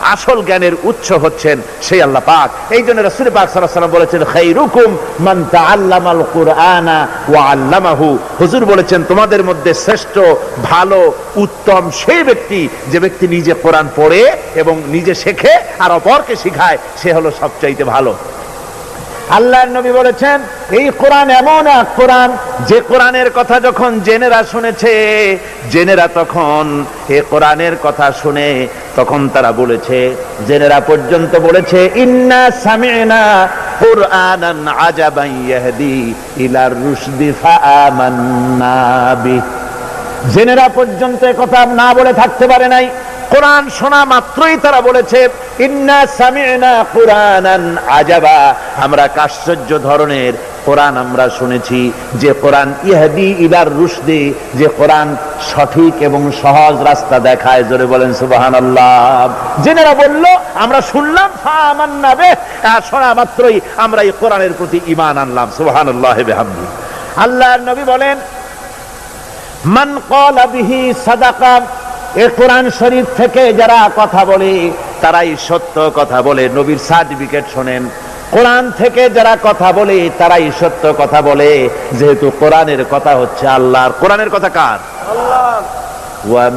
আসল জ্ঞানের উৎস হচ্ছেন সেই আল্লাহ পাক। এই জন্য রসুল পাক সাল্লাম বলেছেন খাই বলেছেন, খাইরুকুম মান তাআল্লামাল কুরআনা ওয়া আল্লামাহু। হুজুর বলেছেন, তোমাদের মধ্যে শ্রেষ্ঠ, ভালো, উত্তম সেই ব্যক্তি, যে ব্যক্তি নিজে কোরআন পড়ে এবং নিজে শেখে আর অপরকে শিখায়, সে হলো সবচাইতে ভালো। আল্লাহর নবী বলেছেন, এই কোরআন এমন এক কোরআন, যে কোরআনের কথা যখন জেনেরা শুনেছে, জেনেরা তখন এ কোরআনের কথা শুনে তখন তারা বলেছে, জেনেরা পর্যন্ত বলেছে, ইন্না সামিনা কুরআনান আজাবান ইয়াহদি ইলার রুশদি ফাআমান্না জেনেরা পর্যন্ত কথা না বলে থাকতে পারে নাই। কোরআন শোনা মাত্রই তারা বলেছে, ইন্না সামিনা কুরআনান আজাবা। আমরা আশ্চর্য ধরনের কোরআন আমরা শুনেছি, যে কোরআন ইহাদি ইলার রুশদি, যে কোরআন সঠিক এবং সহজ রাস্তা দেখায়। জোরে বলেন, সুবহানাল্লাহ। জেনেরা বলল, আমরা শুনলাম ফাআমান্না বে আর শোনা মাত্রই আমরা এই কোরআনের প্রতি ইমান আনলাম। সুবহানাল্লাহ বিহামদি। আল্লাহ নবী বলেন, মান ক্বালা বিহি সাদাকা এ কোরআন শরীফ থেকে যারা কথা বলে তারাই সত্য কথা বলে। নবীর সার্টিফিকেট শোনেন। কোরআন থেকে যারা কথা বলে তারাই সত্য কথা বলে। যেহেতু কোরআনের কথা হচ্ছে আল্লাহর। কোরআনের কথা কার? আল্লাহ